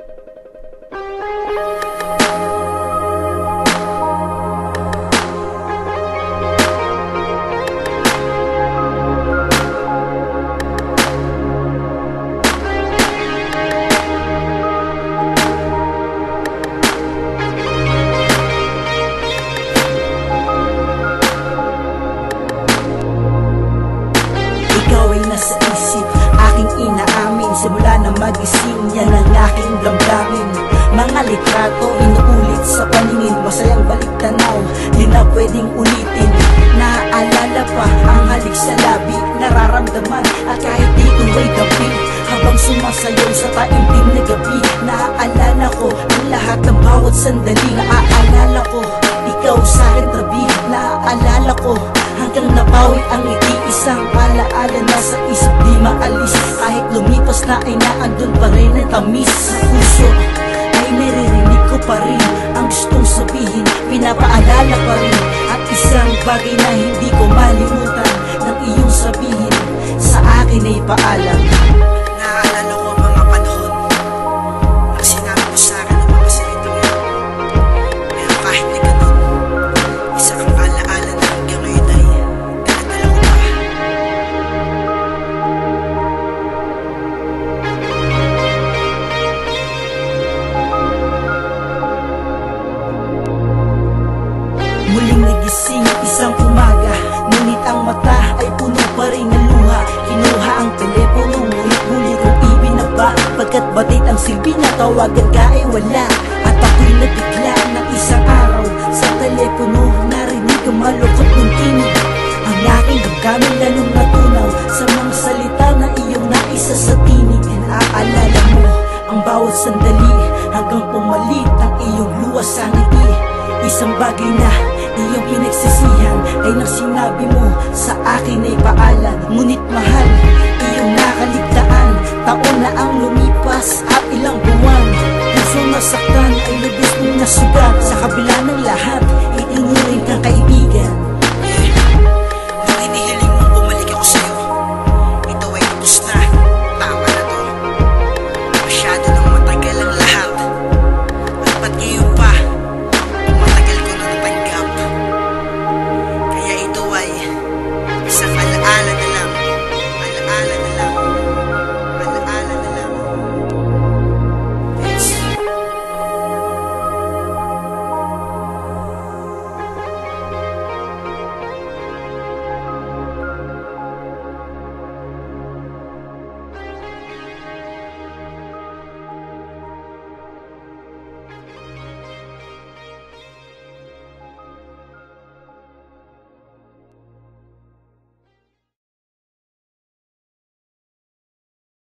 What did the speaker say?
you Simula na magising, yan ang aking damdamin. Mga litrato, inuulit sa paningin Masayang balik tanaw, di na pwedeng ulitin Naaalala pa ang halik sa labi. Nararamdaman at kahit di ay dapi Habang sumasayaw sa taimtim na gabi Naaalala ko ang lahat ng bawat sandali Naaalala na ay naandun pa rin ang tamis. Sa puso ay naririnig ko pa rin. Ang gustong sabihin, pinapaalala pa rin. At isang bagay na hindi ko malimutan Nang iyong sabihin, sa akin ay paalam ang silbi na tawagan ka ay wala. At ako'y nabigla ng isang araw. Sa telepono narinig ang malukot ng tinig. Ang aking damdamin lalong natunaw. Sa mga salita na iyong naisa sa tinig. Naaalala mo ang bawat sandali Hanggang pumalit ang iyong luwas sa ngiti. Isang bagay na iyong pinagsisihan Ay nang sinabi mo sa akin ay paalam. Ngunit mahal, Taon na ang lumipas at ilang buwan Puso nasaktan ay lubos mong nasugat Sa kabila ng lahat.